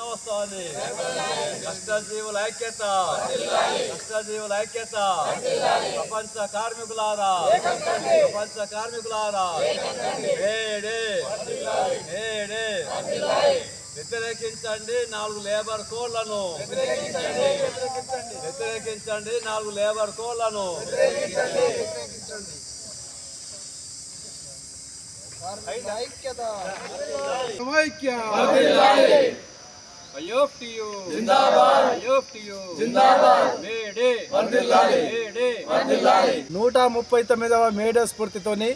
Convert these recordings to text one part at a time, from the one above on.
దినోత్సవాన్ని కష్టజీవుల ఐక్యత. కష్టజీవుల ఐక్యత. ప్రపంచ కార్మికులారా. ప్రపంచ కార్మికులారా. వేడే వేడే వ్యతిరేకించండి నాలుగు లేబర్ కోడ్లను. వ్యతిరేకించండి నాలుగు లేబర్ కోడ్లను. ఐక్యత. ఐక్య అయోప్టియు జిందాబాద్. అయోప్టియు జిందాబాద్. మేడే. మేడే. నూట ముప్పై తొమ్మిదవ మేడే స్ఫూర్తితోని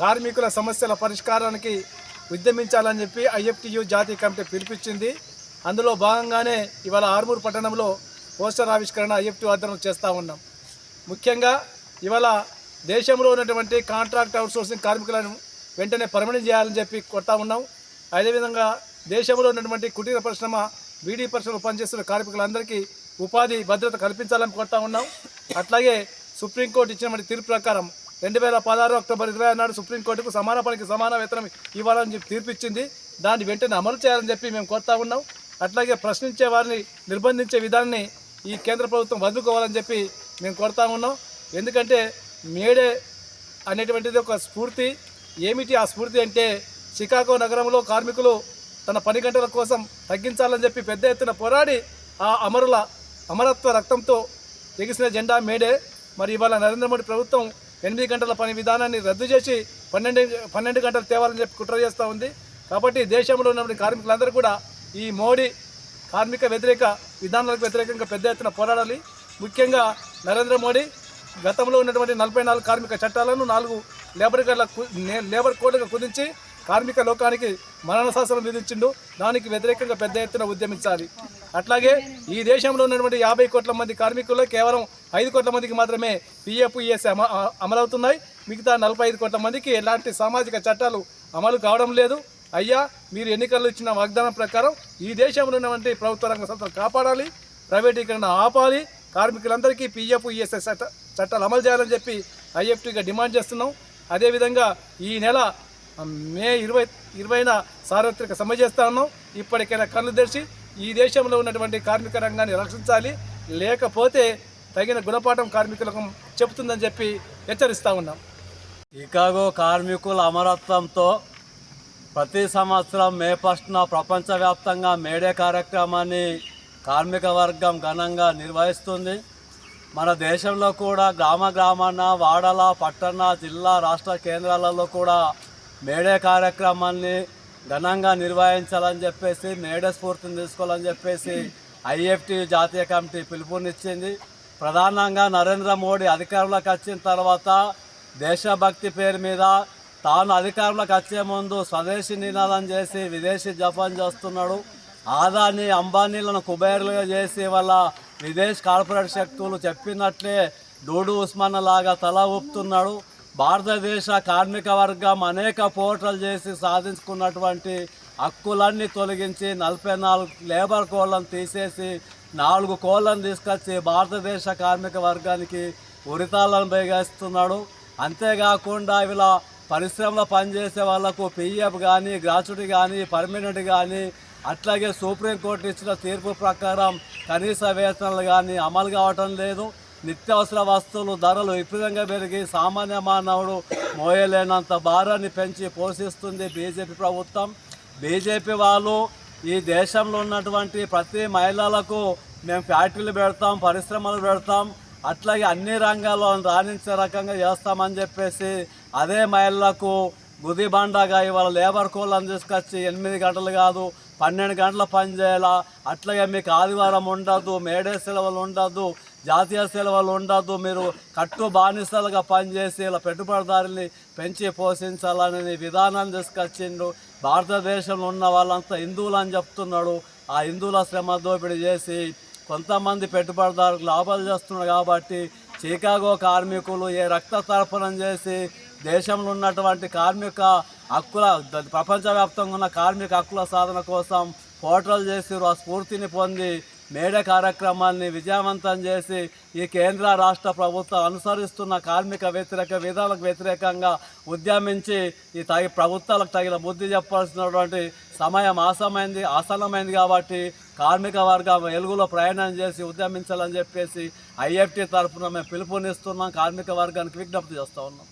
కార్మికుల సమస్యల పరిష్కారానికి ఉద్యమించాలని చెప్పి ఐఎఫ్టియు జాతీయ కమిటీ పిలిపించింది. అందులో భాగంగానే ఇవాళ ఆర్మూర్ పట్టణంలో పోస్టర్ ఆవిష్కరణ ఐఎఫ్టి ఆధ్వర్యంలో చేస్తూ ఉన్నాం. ముఖ్యంగా ఇవాళ దేశంలో ఉన్నటువంటి కాంట్రాక్ట్ అవుట్సోర్సింగ్ కార్మికులను వెంటనే పర్మనెంట్ చేయాలని చెప్పి కొడతా ఉన్నాం. అదేవిధంగా దేశంలో ఉన్నటువంటి కుటీర పరిశ్రమ బీడీ పరిశ్రమలో పనిచేస్తున్న కార్మికులందరికీ ఉపాధి భద్రత కల్పించాలని కోరుతా ఉన్నాం. అట్లాగే సుప్రీంకోర్టు ఇచ్చినటువంటి తీర్పు ప్రకారం రెండు వేల పదహారు అక్టోబర్ ఇరవై నాడు సుప్రీంకోర్టుకు సమాన పనికి సమాన వేతనం ఇవ్వాలని చెప్పి తీర్పు ఇచ్చింది దాన్ని వెంటనే అమలు చేయాలని చెప్పి మేము కోరుతా ఉన్నాం. అట్లాగే ప్రశ్నించే వారిని నిర్బంధించే విధానాన్ని ఈ కేంద్ర ప్రభుత్వం వదులుకోవాలని చెప్పి మేము కోరుతా ఉన్నాం. ఎందుకంటే మేడే అనేటువంటిది ఒక స్ఫూర్తి. ఏమిటి ఆ స్ఫూర్తి అంటే చికాగో నగరంలో కార్మికులు తన పని గంటల కోసం తగ్గించాలని చెప్పి పెద్ద ఎత్తున పోరాడి ఆ అమరుల అమరత్వ రక్తంతో ఎగిసిన జెండా మేడే. మరి ఇవాళ నరేంద్ర మోడీ ప్రభుత్వం ఎనిమిది గంటల పని విధానాన్ని రద్దు చేసి పన్నెండు పన్నెండు గంటలు తేవాలని చెప్పి కుట్ర చేస్తూ ఉంది. కాబట్టి దేశంలో ఉన్నటువంటి కార్మికులందరూ కూడా ఈ మోడీ కార్మిక వ్యతిరేక విధానాలకు వ్యతిరేకంగా పెద్ద ఎత్తున పోరాడాలి. ముఖ్యంగా నరేంద్ర మోడీ గతంలో ఉన్నటువంటి నలభై నాలుగు కార్మిక చట్టాలను నాలుగు లేబర్ కోడ్ల కు- లేబర్ కోడ్లుగా కుదించి కార్మిక లోకానికి మరణ శాసనం విధించిండు. దానికి వ్యతిరేకంగా పెద్ద ఎత్తున ఉద్యమించాలి. అట్లాగే ఈ దేశంలో ఉన్నటువంటి యాభై కోట్ల మంది కార్మికుల్లో కేవలం ఐదు కోట్ల మందికి మాత్రమే పిఎఫ్ ఈఎస్ అమ అమలవుతున్నాయి. మిగతా నలభై ఐదు కోట్ల మందికి ఎలాంటి సామాజిక చట్టాలు అమలు కావడం లేదు. అయ్యా మీరు ఎన్నికల్లో ఇచ్చిన వాగ్దానం ప్రకారం ఈ దేశంలో ఉన్నటువంటి ప్రభుత్వ రంగ సంస్థలు కాపాడాలి ప్రైవేటీకరణ ఆపాలి. కార్మికులందరికీ పిఎఫ్ ఈఎస్ఐ చట్ట చట్టాలు అమలు చేయాలని చెప్పి ఐఎఫ్టీగా డిమాండ్ చేస్తున్నాం. అదేవిధంగా ఈ నెల మే ఇరవై ఇరవైన సార్వత్రిక సమ్మె చేస్తా ఉన్నాం. ఇప్పటికైనా కళ్ళు తెరిచి ఈ దేశంలో ఉన్నటువంటి కార్మిక రంగాన్ని రక్షించాలి లేకపోతే తగిన గుణపాఠం కార్మికులకు చెబుతుందని చెప్పి హెచ్చరిస్తూ ఉన్నాం. ఇకాగో కార్మికుల అమరత్వంతో ప్రతి సంవత్సరం మే ఫస్ట్న ప్రపంచవ్యాప్తంగా మేడే కార్యక్రమాన్ని కార్మిక వర్గం ఘనంగా నిర్వహిస్తుంది. మన దేశంలో కూడా గ్రామ గ్రామాన వాడల పట్టణ జిల్లా రాష్ట్ర కేంద్రాలలో కూడా మేడే కార్యక్రమాన్ని ఘనంగా నిర్వహించాలని చెప్పేసి మేడే స్ఫూర్తిని తీసుకోవాలని చెప్పేసి ఐఎఫ్టి జాతీయ కమిటీ పిలుపునిచ్చింది. ప్రధానంగా నరేంద్ర మోడీ అధికారంలోకి వచ్చిన తర్వాత దేశభక్తి పేరు మీద తాను అధికారంలోకి వచ్చే ముందు స్వదేశీ నినాదం చేసి విదేశీ జపాన్ చేస్తున్నాడు. ఆదాని అంబానీలను కుబేరులుగా చేసి వాళ్ళ విదేశీ కార్పొరేట్ శక్తులు చెప్పినట్లే డూడు ఉస్మాన్ లాగా తల ఊపుతున్నాడు. భారతదేశ కార్మిక వర్గం అనేక పోటలు చేసి సాధించుకున్నటువంటి హక్కులన్నీ తొలగించి నలభై నాలుగు లేబర్ కోళ్ళను తీసేసి నాలుగు కోళ్ళను తీసుకొచ్చి భారతదేశ కార్మిక వర్గానికి ఉరితాలను బేగేస్తున్నాడు. అంతేకాకుండా ఇలా పరిశ్రమలో పనిచేసే వాళ్ళకు పిఎఫ్ కానీ గ్రాచుటీ కానీ పర్మనెంట్ కానీ అట్లాగే సుప్రీంకోర్టు ఇచ్చిన తీర్పు ప్రకారం కనీస వేతనాలు కానీ అమలు కావటం లేదు. నిత్యావసర వస్తువులు ధరలు విపరీతంగా పెరిగి సామాన్య మానవుడు మోయలేనంత భారాన్ని పెంచి పోషిస్తుంది బీజేపీ ప్రభుత్వం. బీజేపీ వాళ్ళు ఈ దేశంలో ఉన్నటువంటి ప్రతి మహిళలకు మేము ఫ్యాక్టరీలు పెడతాం పరిశ్రమలు పెడతాం. అట్లాగే అన్ని రంగాల్లో రాణించే రకంగా చేస్తామని చెప్పేసి అదే మహిళలకు గుదిబండగా ఇవాళ లేబర్ కోళ్ళని తీసుకొచ్చి ఎనిమిది గంటలు కాదు పన్నెండు గంటల పని చేయాలా? అట్లాగే మీకు ఆదివారం ఉండదు మేడే సెలవులు ఉండదు జాతీయ సెలవలు ఉండద్దు మీరు కట్టు బానిసలుగా పనిచేసి ఇలా పెట్టుబడిదారుల్ని పెంచి పోషించాలనే విధానాన్ని తీసుకొచ్చిండు భారతదేశంలో ఉన్న వాళ్ళంతా హిందువులు అని చెప్తున్నాడు. ఆ హిందువుల శ్రమ దోపిడీ చేసి కొంతమంది పెట్టుబడిదారులకు లాభాలు చేస్తున్నారు కాబట్టి చికాగో కార్మికులు ఏ రక్త తర్పణం చేసి దేశంలో ఉన్నటువంటి కార్మిక హక్కుల ప్రపంచవ్యాప్తంగా ఉన్న కార్మిక హక్కుల సాధన కోసం పోటలు చేసి ఆ స్ఫూర్తిని పొంది మేడ కార్యక్రమాన్ని విజయవంతం చేసి ఈ కేంద్ర రాష్ట్ర ప్రభుత్వం అనుసరిస్తున్న కార్మిక వ్యతిరేక విధానాలకు వ్యతిరేకంగా ఉద్యమించి ఈ తగి ప్రభుత్వాలకు తగిన బుద్ధి చెప్పాల్సినటువంటి సమయం ఆసమైంది ఆసన్నమైంది కాబట్టి కార్మిక వర్గం వెలుగులో ప్రయాణం చేసి ఉద్యమించాలని చెప్పేసి ఐఎఫ్టీ తరఫున మేము పిలుపునిస్తున్నాం. కార్మిక వర్గానికి విజ్ఞప్తి చేస్తూ ఉన్నాం.